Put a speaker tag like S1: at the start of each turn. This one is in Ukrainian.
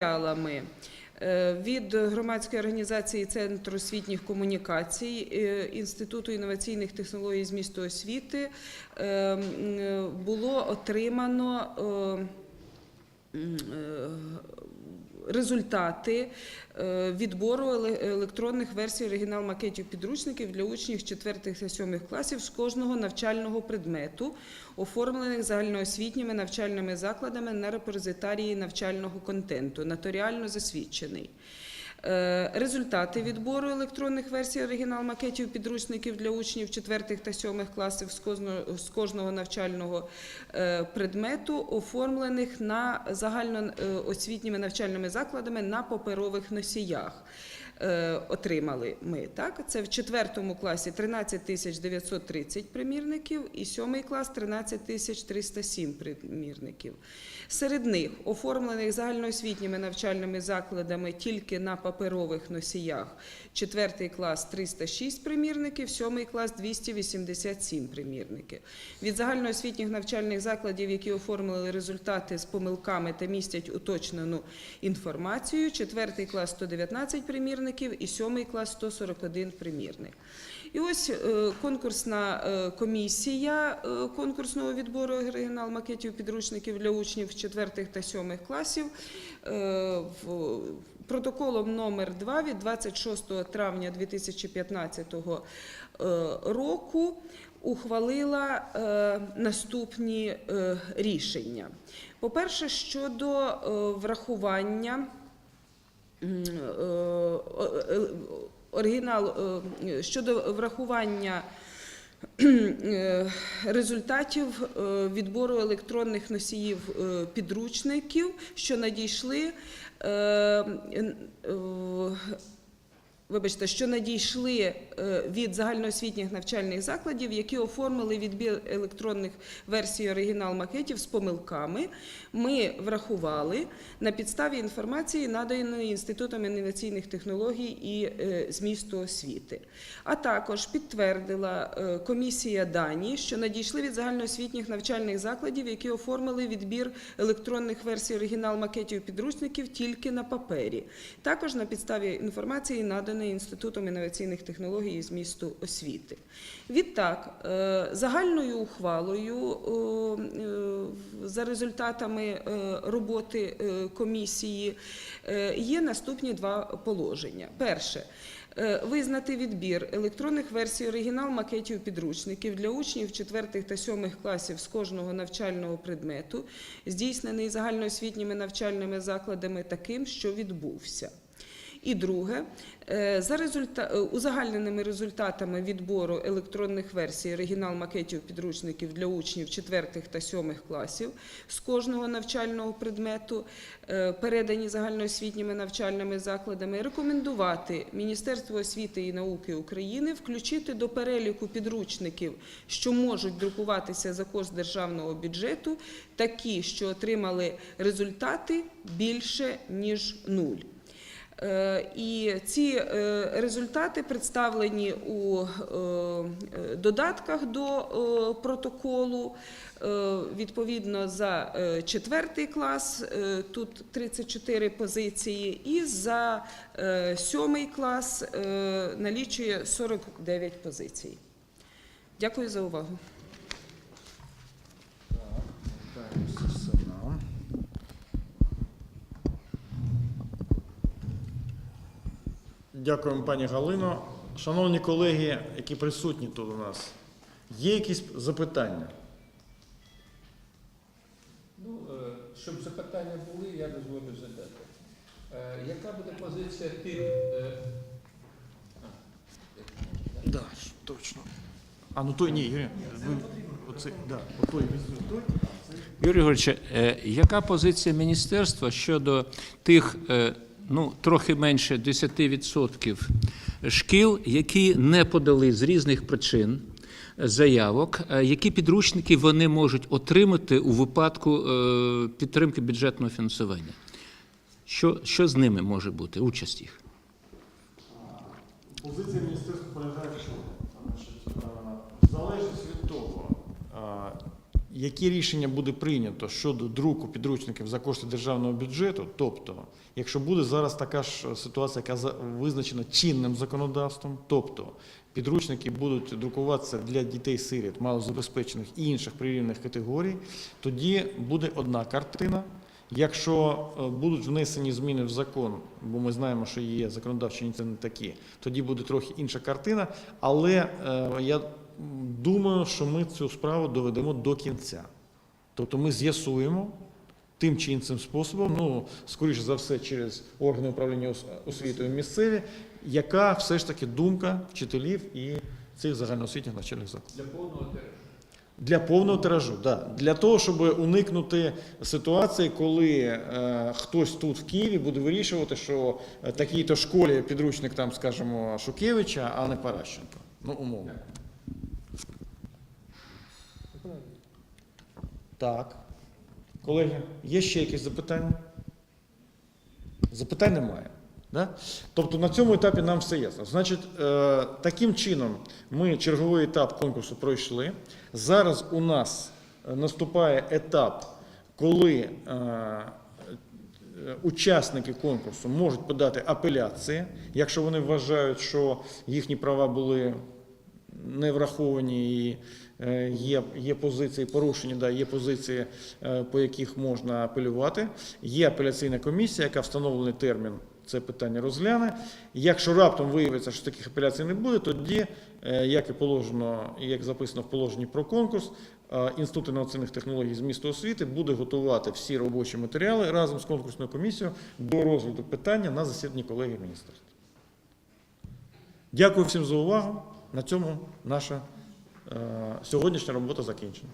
S1: матеріалами е, від громадської організації Центр освітніх комунікацій е, Інституту інноваційних технологій з міста освіти е, було отримано результати е, відбору електронних версій оригінал-макетів підручників для учнів 4 та 7 класів з кожного навчального предмету, оформлених загальноосвітніми навчальними закладами на репозитарії навчального контенту, нотаріально засвідчений. Е, Результати відбору електронних версій оригінал-макетів підручників для учнів 4 та 7 класів з кожного, навчального е, предмету, оформлених на загальноосвітніми навчальними закладами на паперових носіях. Е, Отримали ми так. Це в четвертому класі 13 тисяч 930 примірників, і сьомий клас 13 тисяч 307 примірників. Серед них оформлених загальноосвітніми навчальними закладами тільки на паперових носіях. Четвертий клас 306 примірників, сьомий клас 287 примірників. Від загальноосвітніх навчальних закладів, які оформили результати з помилками та містять уточнену інформацію, четвертий клас 119 примірників і сьомий клас 141 примірник. І ось е, конкурсна е, комісія е, конкурсного відбору оригінал макетів підручників для учнів 4 та 7 класів протоколом номер 2 від 26 травня 2015 е, року ухвалила наступні рішення. По-перше, щодо врахування оригінал е, щодо врахування е, результатів е, відбору електронних носіїв е, підручників, що надійшли. Вибачте, що надійшли е, від загальноосвітніх навчальних закладів, які оформили відбір електронних версій оригінал-макетів з помилками, ми врахували на підставі інформації, наданої Інститутом інноваційних технологій і е, змісту освіти. А також підтвердила е, комісія дані, що надійшли від загальноосвітніх навчальних закладів, які оформили відбір електронних версій оригінал-макетів підручників тільки на папері. Також на підставі інформації, наданої Інститутом інноваційних технологій з місту освіти. Відтак, е, загальною ухвалою е, за результатами е, роботи комісії є наступні два положення. Перше. Визнати відбір електронних версій оригінал макетів підручників для учнів 4 та 7 класів з кожного навчального предмету, здійснений загальноосвітніми навчальними закладами таким, що відбувся. І друге, е, за результа... е, узагальненими результатами відбору електронних версій оригінал макетів підручників для учнів 4 та 7 класів з кожного навчального предмету, е, передані загальноосвітніми навчальними закладами, рекомендувати Міністерству освіти і науки України включити до переліку підручників, що можуть друкуватися за кошт державного бюджету, такі, що отримали результати більше ніж нуль. Е, І ці е, результати представлені у е, додатках до протоколу. Відповідно за четвертий клас тут 34 позиції, і за сьомий клас налічує 49 позицій. Дякую за увагу.
S2: Вертаємося все нам. Дякуємо, пані Галино. Шановні колеги, які присутні тут у нас, є якісь запитання?
S3: Ну, е, щоб запитання були, я дозволю задати. Е, Яка буде позиція тих? е,
S2: Да, точно. А ну той ні, Юрій. Ви, оцей, да, отой.
S3: Юрій Григорович, яка позиція міністерства щодо тих, е, ну, трохи менше 10% шкіл, які не подали з різних причин заявок, е, які підручники вони можуть отримати у випадку е, підтримки бюджетного фінансування? Що, що з ними може бути, участь їх?
S2: Позиція міністерства полягає в чому? Е, залежить від того, е, Які рішення буде прийнято щодо друку підручників за кошти державного бюджету? Тобто, якщо буде зараз така ж ситуація, яка визначена чинним законодавством, тобто підручники будуть друкуватися для дітей-сиріт, малозабезпечених і інших прирівних категорій, тоді буде одна картина. Якщо е, будуть внесені зміни в закон, бо ми знаємо, що є законодавчі ініціативи такі, тоді буде трохи інша картина. Але е, я думаю, що ми цю справу доведемо до кінця. Тобто ми з'ясуємо тим чи іншим способом, ну, скоріше за все, через органи управління освітою місцеві, яка все ж таки думка вчителів і цих загальноосвітніх навчальних закладів.
S3: Для повного тиражу.
S2: Для повного тиражу, да. для того, щоб уникнути ситуації, коли е, хтось тут в Києві буде вирішувати, що е, такій-то школі підручник там, скажімо, Шукевича, а не Паращенко. Ну, умовно. Так. Колеги, є ще якісь запитання? Запитань немає. Да? Тобто на цьому етапі нам все ясно. Значить, е, таким чином ми черговий етап конкурсу пройшли. Зараз у нас е, наступає етап, коли е, учасники конкурсу можуть подати апеляції, якщо вони вважають, що їхні права були не враховані і е, є, є позиції порушені, да, є позиції, е, по яких можна апелювати. Є апеляційна комісія, яка встановлений термін це питання розгляне. Якщо раптом виявиться, що таких апеляцій не буде, тоді, е, як і положено, як записано в положенні про конкурс, Інститут інноваційних технологій з міста освіти буде готувати всі робочі матеріали разом з конкурсною комісією до розгляду питання на засіданні колегії міністерства. Дякую всім за увагу. На цьому наша е, сьогоднішня робота закінчена.